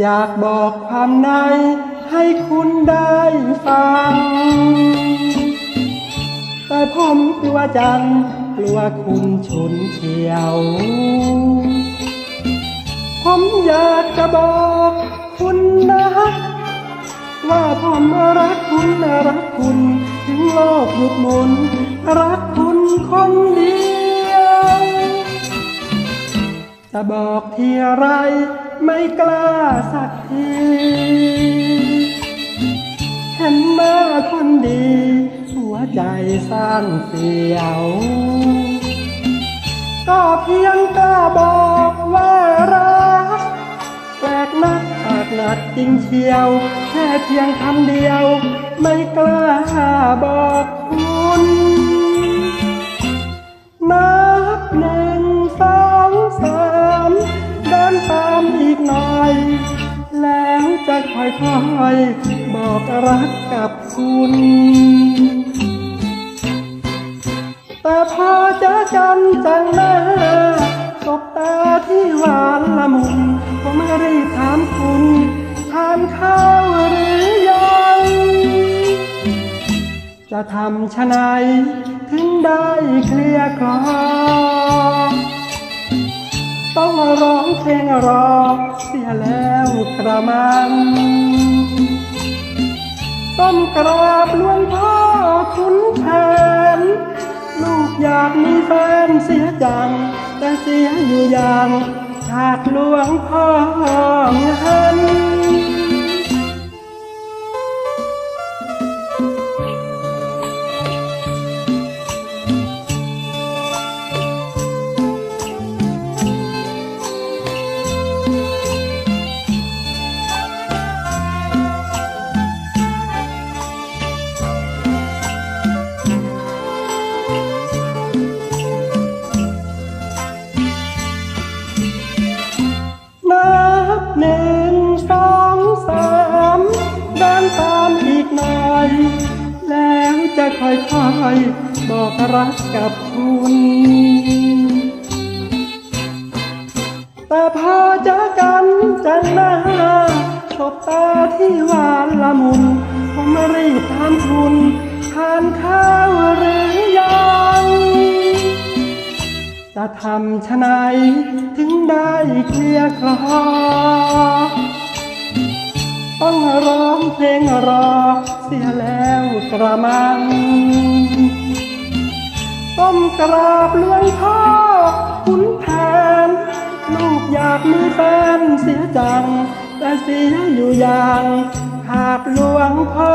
อยากบอกความในให้คุณได้ฟัง แต่ผมกลัวจัง กลัวคุณฉุนเฉียว ผมอยากจะบอกคุณนะ ว่าผมรักคุณรักคุณถึงโลกหยุดหมุน รักคุณคนเดียว จะบอกทีไร ไม่กล้าสักทีเห็นหน้าคนดี หัวใจสร้างเสียว ก็เพียงกล้าบอกว่ารักแปลกนักปากหนักจริงเชียว แค่เพียงคำเดียว ไม่กล้าบอกคุณ จะค่อยบอกรักกับคุณ แต่พอเจอกันจังหน้าสบตาที่หวานละมุนผมรีบถามคุณทานข้าวหรือยัง จะทำชะไหนถึงได้เคลียร์คลอ ร้องเพลงรอเสียแล้วกระมังต้มกราบหลวงพ่อคุณแผนลูกอยากมีแฟนเสียจัง แต่เสียอยู่อย่างขาดหลวงพ่อหันนั หนึ่งสองสามเดินตามอีกหน่อย แล้วจะค่อยๆบอกรักกับคุณแต่พอเจอกันจังหน้าสบตาที่หวานละมุนผมรีบถามคุณทานข้าว จะทำชะไหนถึงได้เคลียร์คลอต้องร้องเพลงรอเสียแล้วกระมังต้มกราบหลวงพ่อขุนแผนลูกอยากมีแฟนเสียจัง แต่เสียอยู่อย่างขาดหลวงพ่อ